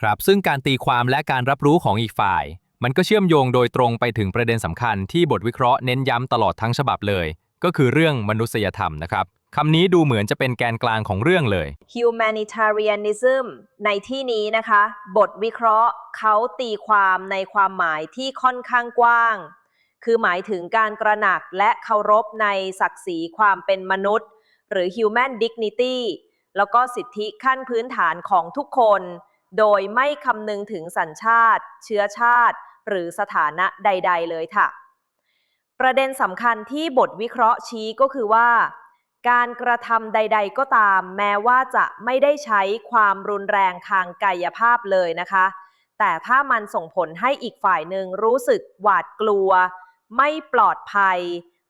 ครับซึ่งการตีความและการรับรู้ของอีกฝ่าย มันก็เชื่อมโยงโดยตรงไปถึงประเด็นสำคัญที่บทวิเคราะห์เน้นย้ำตลอดทั้งฉบับเลย ก็คือเรื่องมนุษยธรรมนะครับคำนี้ดูเหมือนจะเป็นแกนกลางของเรื่องเลย humanitarianism ในที่นี้นะคะ บทวิเคราะห์เขาตีความในความหมายที่ค่อนข้างกว้าง คือหมายถึงการตระหนักและเคารพในศักดิ์ศรีความเป็นมนุษย์ หรือ human dignity แล้วก็สิทธิขั้นพื้นฐานของทุกคน โดยไม่คำนึงถึงสัญชาติ เชื้อชาติ หรือสถานะใด ๆ เลยค่ะ ประเด็นสำคัญที่บทวิเคราะห์ชี้ก็คือว่า การกระทำใด ๆ ก็ตาม แม้ว่าจะไม่ได้ใช้ความรุนแรงทางกายภาพเลยนะคะ แต่ถ้ามันส่งผลให้อีกฝ่ายหนึ่งรู้สึกหวาดกลัว ไม่ปลอดภัย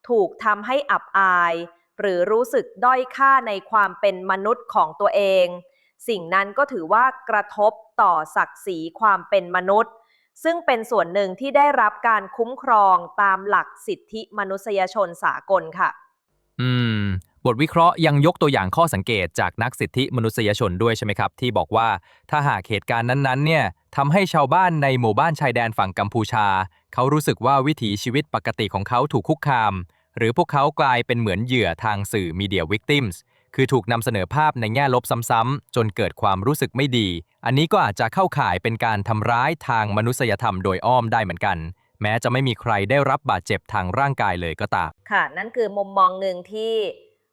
ถูกทำให้อับอาย หรือรู้สึกด้อยค่าในความเป็นมนุษย์ของตัวเอง สิ่งนั้นก็ถือว่ากระทบต่อศักดิ์ศรีความเป็นมนุษย์ ซึ่งเป็นส่วนหนึ่งที่ได้รับการคุ้มครองตามหลักสิทธิมนุษยชนสากลค่ะ อืม บทวิเคราะห์ยังยกตัวอย่างข้อสังเกตจากนักสิทธิมนุษยชนด้วยใช่ไหมครับ ที่บอกว่าถ้าหากเหตุการณ์นั้นๆ เนี่ยทำให้ชาวบ้านในหมู่บ้านชายแดนฝั่งกัมพูชา เขารู้สึกว่าวิถีชีวิตปกติของเขาถูกคุกคาม หรือพวกเขากลายเป็นเหมือนเหยื่อทางสื่อมีเดียวิกติมส์ คือถูกนำเสนอภาพในแง่ลบซ้ำๆจนเกิดความรู้สึกไม่ดี อันนี้ก็อาจจะเข้าข่ายเป็นการทำร้ายทางมนุษยธรรมโดยอ้อมได้เหมือนกัน แม้จะไม่มีใครได้รับบาดเจ็บทางร่างกายเลยก็ตาม ค่ะ นั่นคือมุมมองหนึ่งที่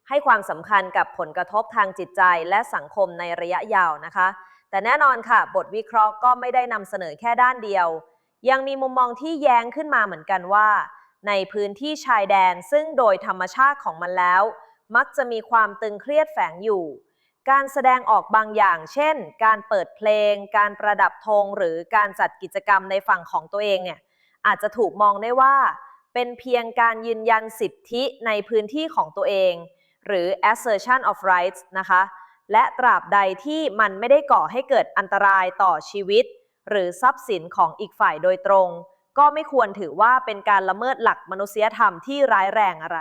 ให้ความสำคัญกับผลกระทบทางจิตใจและสังคมในระยะยาวนะคะ แต่แน่นอนค่ะ บทวิเคราะห์ก็ไม่ได้นำเสนอแค่ด้านเดียว ยังมีมุมมองที่แย้งขึ้นมาเหมือนกันว่า ในพื้นที่ชายแดนซึ่งโดยธรรมชาติของมันแล้ว มักจะมีความตึงเครียดแฝงอยู่ การแสดงออกบางอย่าง เช่น การเปิดเพลง การประดับธงหรือการจัดกิจกรรมในฝั่งของตัวเองเนี่ยอาจจะถูกมองได้ว่า เป็นเพียงการยืนยันสิทธิในพื้นที่ของตัวเอง หรือ assertion of rights นะคะ และตราบใดที่มันไม่ได้ก่อให้เกิดอันตรายต่อชีวิต หรือทรัพย์สินของอีกฝ่ายโดยตรง ก็ไม่ควรถือว่าเป็นการละเมิดหลักมนุษยธรรมที่ร้ายแรงอะไร